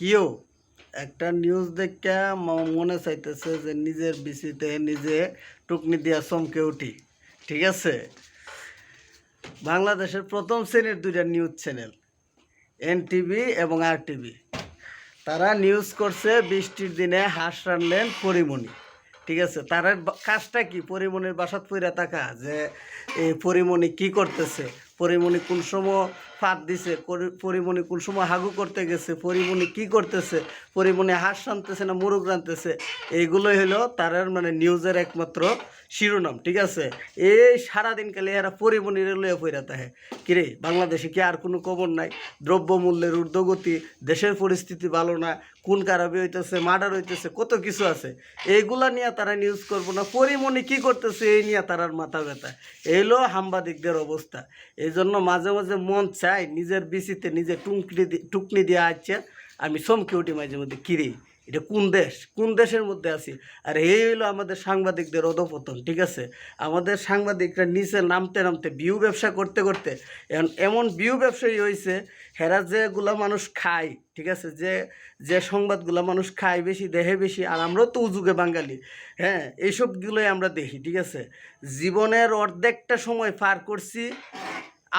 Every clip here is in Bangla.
কেউ একটা নিউজ দেখে মনে চাইতেছে যে নিজের বিসিতে নিজে টুকনি দিয়া চমকে উঠি, ঠিক আছে? বাংলাদেশের প্রথম শ্রেণির দুইটা নিউজ চ্যানেল, এনটিভি এবং আর টিভি তারা নিউজ করছে বৃষ্টির দিনে হাঁস রানলেন পরিমণি, ঠিক আছে? তার কাজটা কি? পরিমণির বাসাত পইরা থাকা, যে এই পরিমণি কি করতেছে? পরিমণি কোন সময় ফাঁদ দিছে পরিমণি কোন সময় হাগু করতে গেছে, পরিমণি কি করতেছে? পরিমণি হাঁস রানতেছে না মুরগ রানতেছে এইগুলোই হলো তার মানে নিউজের একমাত্র শিরোনাম, ঠিক আছে? এই সারাদিন কালে এরা পরিমণির লইয়া পইরা তাহে কিরে, বাংলাদেশে কি আর কোনো খবর নাই? দ্রব্যমূল্যের ঊর্ধ্বগতি, দেশের পরিস্থিতি ভালো না কোন কারাবি হইতেছে, মার্ডার হইতেছে, কত কিছু আছে? এইগুলা নিয়ে তারা নিউজ করব না। পরিমণি কি করতেছে এই নিয়ে তারার মাথা ব্যথা। এইলো সাংবাদিকদের অবস্থা। এই জন্য মাঝে মাঝে মন চাই নিজের বিচিতে নিজে টুকনি টুকনি দিয়ে আছে আমি চমকে উঠি মাঝে মধ্যে কিরে এটা কোন দেশ? কোন দেশের মধ্যে আছি? আর এই হলো আমাদের সাংবাদিকদের অধপতন, ঠিক আছে? আমাদের সাংবাদিকরা নিচে নামতে নামতে বিউ ব্যবসা করতে করতে এমন বিউ ব্যবসায়ী হয়েছে হেরা যেগুলা মানুষ খায়, ঠিক আছে? যে যে সংবাদগুলা মানুষ খায় বেশি, দেহে বেশি, আর আমরাও তো উজুগে বাঙালি হ্যাঁ? এইসবগুলোই আমরা দেখি, ঠিক আছে? জীবনের অর্ধেকটা সময় পার করছি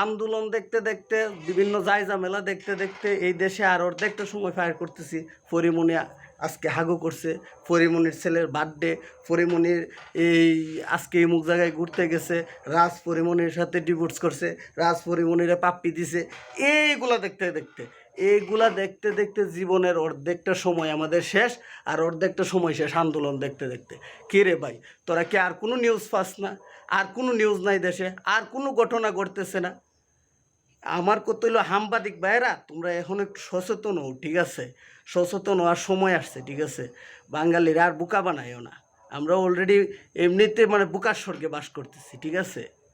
আন্দোলন দেখতে দেখতে, বিভিন্ন জায়জা মেলা দেখতে দেখতে এই দেশে আর অর্ধেকটা সময় ফায়ার করতেছি, পরিমণি আজকে হাগু করছে। পরিমণির ছেলের বার্থডে পরিমণির এই আজকে অমুক জায়গায় ঘুরতে গেছে। রাজ পরিমণির সাথে ডিভোর্স করছে। রাজ পরিমণিরে পাপ্পি দিছে। এইগুলা দেখতে দেখতে, এইগুলা দেখতে দেখতে জীবনের অর্ধেকটা সময় আমাদের শেষ আর অর্ধেকটা সময় শেষ আন্দোলন দেখতে দেখতে। কে রে ভাই, তোরা কি আর কোনো নিউজ পাস না? আর কোনো নিউজ নাই দেশে? আর কোনো ঘটনা ঘটতেছে না? আমার কত হইল সাংবাদিক ভাইরা তোমরা এখন একটু সচেতন হও, ঠিক আছে? সচেতন হওয়ার সময় আসছে, ঠিক আছে? বাঙালিরা আর বোকা বানাইও না। আমরা অলরেডি এমনিতে মানে বোকার স্বর্গে বাস করতেছি, ঠিক আছে?